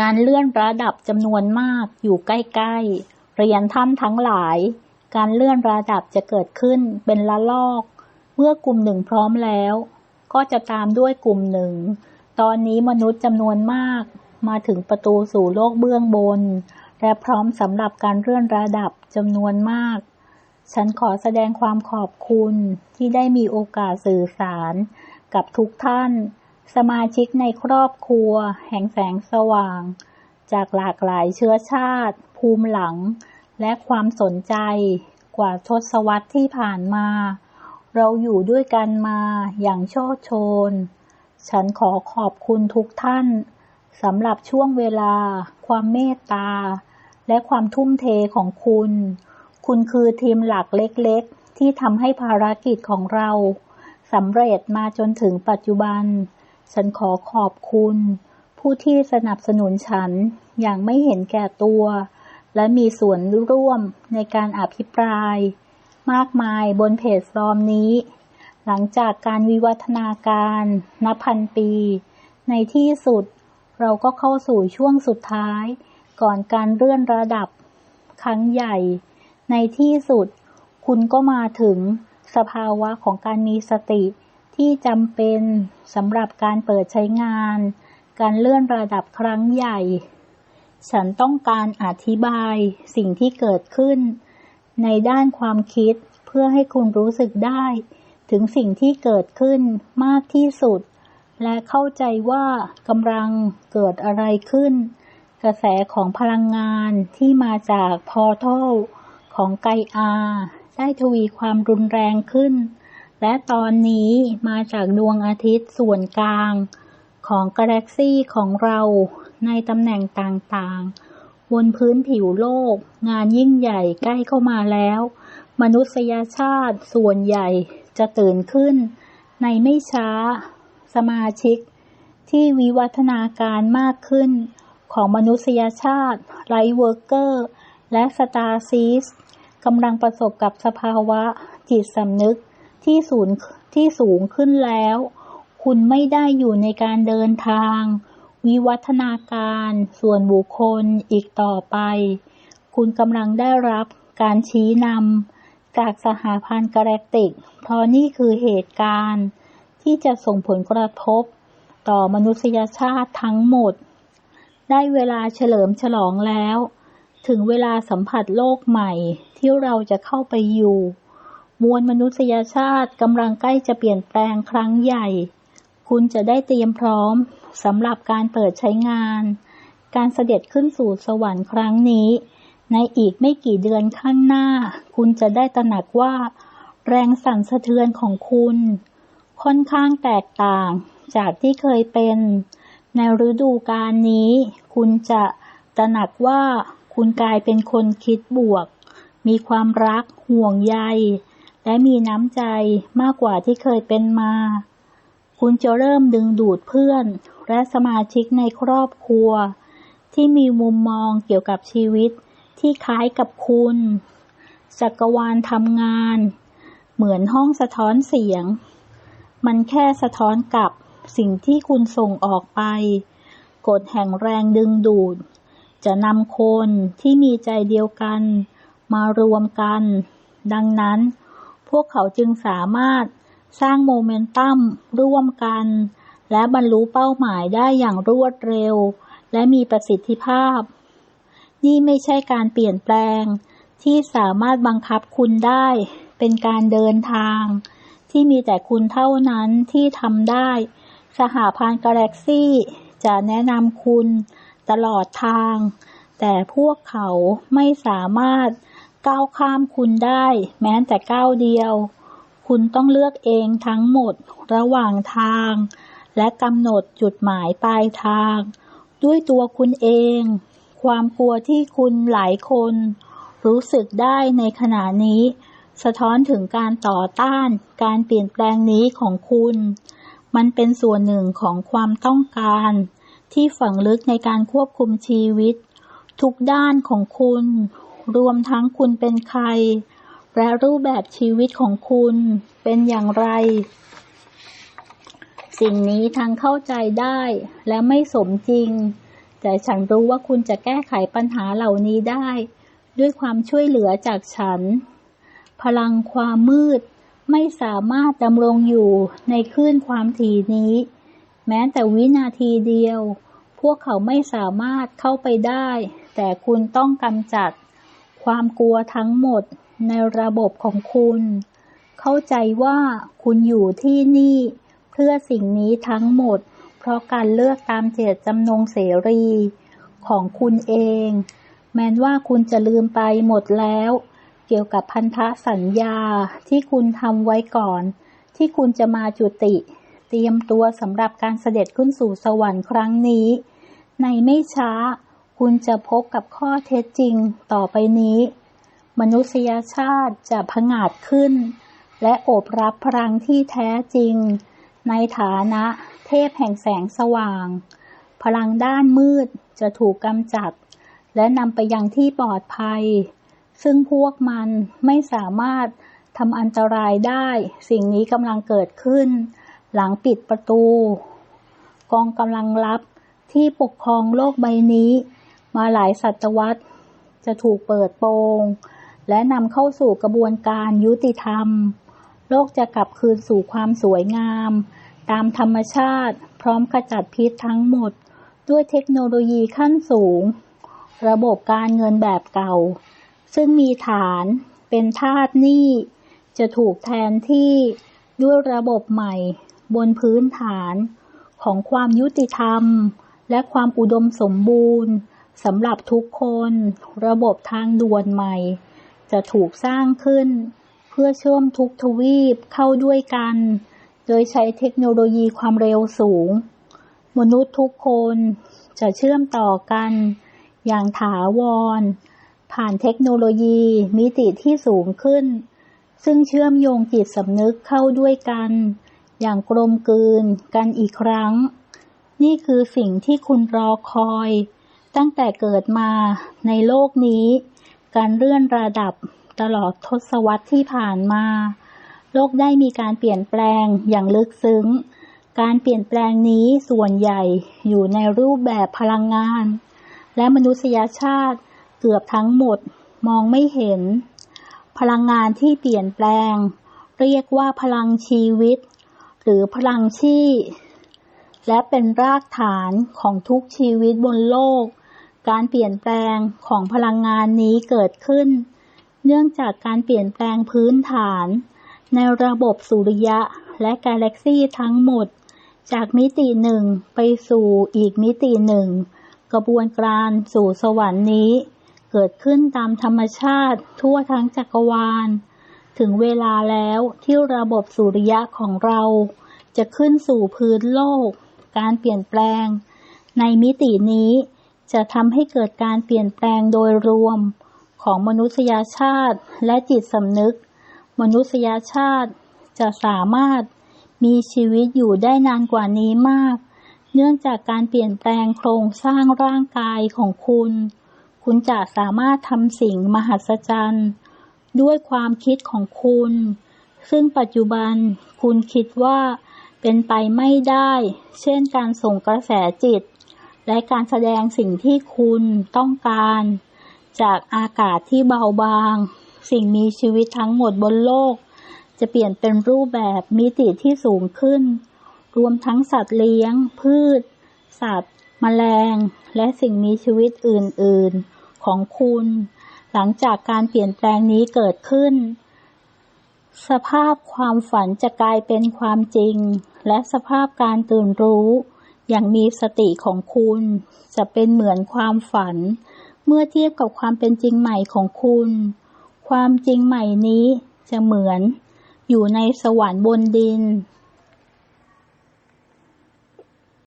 การเลื่อนระดับจำนวนมากอยู่ใกล้ๆ เรียนท่านทั้งหลาย การเลื่อนระดับจะเกิดขึ้นเป็นละลอก เมื่อกลุ่มหนึ่งพร้อมแล้ว ก็จะตามด้วยกลุ่มหนึ่ง ตอนนี้มนุษย์จำนวนมาก มาถึงประตูสู่โลกเบื้องบน และพร้อมสำหรับการเลื่อนระดับจำนวนมาก ฉันขอแสดงความขอบคุณที่ได้มีโอกาสสื่อสารกับทุกท่าน สมาชิกในครอบครัว แห่งแสงสว่าง จากหลากหลายเชื้อชาติ ภูมิหลัง และความสนใจกว่าทศวรรษที่ผ่านมา เราอยู่ด้วยกันมาอย่างโชดโชน ฉันขอขอบคุณทุกท่านสำหรับช่วงเวลา ความเมตตา และความทุ่มเทของคุณ คุณคือทีมหลักเล็กๆ ที่ทำให้ภารกิจของเราสำเร็จมาจนถึงปัจจุบัน ฉันขอขอบคุณ ผู้ที่สนับสนุนฉันอย่างไม่เห็นแก่ตัว และมีส่วนร่วมในการอภิปราย มากมายบนเพจฟอร์มนี้ หลังจากการวิวัฒนาการนับพันปี ในที่สุดเราก็เข้าสู่ช่วงสุดท้าย ก่อนการเลื่อนระดับ ครั้งใหญ่ ในที่สุด คุณก็มาถึงสภาวะของการมีสติ ที่จำเป็นสำหรับการเปิดใช้งาน การเลื่อนระดับครั้งใหญ่ ฉันต้องการอธิบายสิ่งที่เกิดขึ้น ในด้านความคิดเพื่อให้คุณรู้สึกได้ ถึงสิ่งที่เกิดขึ้นมากที่สุด และเข้าใจว่ากำลังเกิดอะไรขึ้น กระแสของพลังงานที่มาจากพอร์ทัลของไกอาได้ทวีความรุนแรงขึ้น และตอนนี้มาจากดวงอาทิตย์ส่วนกลางของกาแล็กซี่ของเราในตำแหน่งต่างๆ บนพื้นผิวโลก งานยิ่งใหญ่ใกล้เข้ามาแล้ว มนุษยชาติส่วนใหญ่จะตื่นขึ้น ในไม่ช้าสมาชิก ที่วิวัฒนาการมากขึ้นของมนุษยชาติไลเวิร์กเกอร์ และสตาร์ซีสกำลังประสบกับสภาวะจิตสำนึก ที่สูงที่สูงขึ้นแล้ว คุณไม่ได้อยู่ในการเดินทาง วิวัฒนาการส่วนบุคคลอีกต่อไป คุณกำลังได้รับการชี้นำจากสหพันธ์กาแล็กติก เพราะนี่คือเหตุการณ์ ที่จะส่งผลกระทบ ต่อมนุษยชาติทั้งหมด ได้เวลาเฉลิมฉลองแล้ว ถึงเวลาสัมผัสโลกใหม่ที่เราจะเข้าไปอยู่ มวลมนุษยชาติกำลังใกล้จะเปลี่ยนแปลงครั้งใหญ่ คุณจะได้เตรียมพร้อมสำหรับการเปิดใช้งาน การเสด็จขึ้นสู่สวรรค์ครั้งนี้ ในอีกไม่กี่เดือนข้างหน้า คุณจะได้ตระหนักว่า แรงสั่นสะเทือนของคุณ ค่อนข้างแตกต่างจากที่เคยเป็น ในฤดูกาลนี้ คุณจะตระหนักว่าคุณกลายเป็นคนคิดบวก มีความรักห่วงใย และมีน้ำใจมากกว่าที่เคยเป็นมา คุณจะเริ่มดึงดูดเพื่อน และสมาชิกในครอบครัว ที่มีมุมมองเกี่ยวกับชีวิตที่คล้ายกับคุณจักรวาลทำงาน เหมือนห้องสะท้อนเสียง มันแค่สะท้อนกับสิ่งที่คุณส่งออกไป กฎแห่งแรงดึงดูด จะนำคนที่มีใจเดียวกัน มารวมกัน ดังนั้น วกเขาจึงสามารถสร้างโมเมนตัมร่วมกัน และบรรลุเป้าหมายได้อย่างรวดเร็ว และมีประสิทธิภาพ นี่ไม่ใช่การเปลี่ยนแปลง ที่สามารถบังคับคุณได้ เป็นการเดินทาง ที่มีแต่คุณเท่านั้นที่ทำได้ สหาพันธ์กาแล็กซี่จะแนะนำคุณตลอดทาง แต่พวกเขาไม่สามารถ ก้าวข้ามคุณได้ แม้แต่ก้าวเดียว คุณต้องเลือกเองทั้งหมดระหว่างทาง และกำหนดจุดหมายปลายทาง ด้วยตัวคุณเอง ความกลัวที่คุณหลายคน รู้สึกได้ในขณะนี้ สะท้อนถึงการต่อต้าน การเปลี่ยนแปลงนี้ของคุณ มันเป็นส่วนหนึ่งของความต้องการ ที่ฝังลึกในการควบคุมชีวิต ทุกด้านของคุณ รวมทั้งคุณเป็นใคร และรูปแบบชีวิตของคุณเป็นอย่างไร สิ่งนี้ทั้งเข้าใจได้และไม่สมจริงแต่แต่ฉันรู้ว่าคุณจะแก้ไขปัญหาเหล่านี้ได้ ด้วยความช่วยเหลือจากฉัน พลังความมืดไม่สามารถดำรงอยู่ในคลื่นความถี่นี้ แม้แต่วินาทีเดียว พวกเขาไม่สามารถเข้าไปได้ แต่คุณต้องกำจัด ความกลัวทั้งหมดในระบบของคุณ เข้าใจว่าคุณอยู่ที่นี่ เพื่อสิ่งนี้ทั้งหมด เพราะการเลือกตามเจตจำนงเสรีของคุณเอง แม้ว่าคุณจะลืมไปหมดแล้ว เกี่ยวกับพันธสัญญาที่คุณทำไว้ก่อน ที่คุณจะมาจุติ เตรียมตัวสำหรับการเสด็จขึ้นสู่สวรรค์ครั้งนี้ ในไม่ช้า คุณจะพบกับข้อเท็จจริงต่อไปนี้ มนุษยชาติจะผงาดขึ้น และโอบรับพลังที่แท้จริง ในฐานะเทพแห่งแสงสว่าง พลังด้านมืดจะถูกกำจัด และนำไปยังที่ปลอดภัย ซึ่งพวกมันไม่สามารถทำอันตรายได้ สิ่งนี้กำลังเกิดขึ้น หลังปิดประตู กองกำลังลับที่ปกครองโลกใบนี้ มาหลายศตวรรษ จะถูกเปิดโปง และนำเข้าสู่กระบวนการยุติธรรม โลกจะกลับคืนสู่ความสวยงาม ตามธรรมชาติพร้อมขจัดพิษทั้งหมด ด้วยเทคโนโลยีขั้นสูง ระบบการเงินแบบเก่า ซึ่งมีฐานเป็นธาตุหนี้จะถูกแทนที่ด้วยระบบใหม่บนพื้นฐานของความยุติธรรม และความอุดมสมบูรณ์ สำหรับทุกคนระบบทางด่วนใหม่ จะถูกสร้างขึ้น เพื่อเชื่อมทุกทวีปเข้าด้วยกัน โดยใช้เทคโนโลยีความเร็วสูง มนุษย์ทุกคนจะเชื่อมต่อกัน อย่างถาวร ผ่านเทคโนโลยีมิติที่สูงขึ้น ซึ่งเชื่อมโยงจิตสำนึกเข้าด้วยกัน อย่างกลมกลืนกันอีกครั้ง นี่คือสิ่งที่คุณรอคอย ตั้งแต่เกิดมาในโลกนี้ การเลื่อนระดับตลอดทศวรรษที่ผ่านมา โลกได้มีการเปลี่ยนแปลงอย่างลึกซึ้ง การเปลี่ยนแปลงนี้ส่วนใหญ่อยู่ในรูปแบบพลังงาน และมนุษยชาติเกือบทั้งหมดมองไม่เห็น พลังงานที่เปลี่ยนแปลง เรียกว่าพลังชีวิต หรือพลังชีและเป็นรากฐานของทุกชีวิตบนโลก การเปลี่ยนแปลงของพลังงานนี้เกิดขึ้น เนื่องจากการเปลี่ยนแปลงพื้นฐาน ในระบบสุริยะและกาแล็กซี่ทั้งหมด จากมิติหนึ่งไปสู่อีกมิติหนึ่ง กระบวนการสู่สวรรค์นี้ เกิดขึ้นตามธรรมชาติทั่วทั้งจักรวาล ถึงเวลาแล้วที่ระบบสุริยะของเรา จะขึ้นสู่พื้นโลก การเปลี่ยนแปลง ในมิตินี้ จะทำให้เกิดการเปลี่ยนแปลงโดยรวมของมนุษยชาติและจิตสำนึก มนุษยชาติจะสามารถมีชีวิตอยู่ได้นานกว่านี้มาก เนื่องจากการเปลี่ยนแปลงโครงสร้างร่างกายของคุณ คุณจะสามารถทำสิ่งมหัศจรรย์ด้วยความคิดของคุณ ซึ่งปัจจุบันคุณคิดว่าเป็นไปไม่ได้ เช่นการส่งกระแสจิต และการแสดงสิ่งที่คุณต้องการ จากอากาศที่เบาบาง สิ่งมีชีวิตทั้งหมดบนโลก จะเปลี่ยนเป็นรูปแบบมิติที่สูงขึ้น รวมทั้งสัตว์เลี้ยง พืช สัตว์แมลง และสิ่งมีชีวิตอื่น ๆ ของคุณ หลังจากการเปลี่ยนแปลงนี้เกิดขึ้น สภาพความฝันจะกลายเป็นความจริง และสภาพการตื่นรู้ อย่างมีสติของคุณ จะเป็นเหมือนความฝัน เมื่อเทียบกับความเป็นจริงใหม่ของคุณ ความจริงใหม่นี้จะเหมือน อยู่ในสวรรค์บนดิน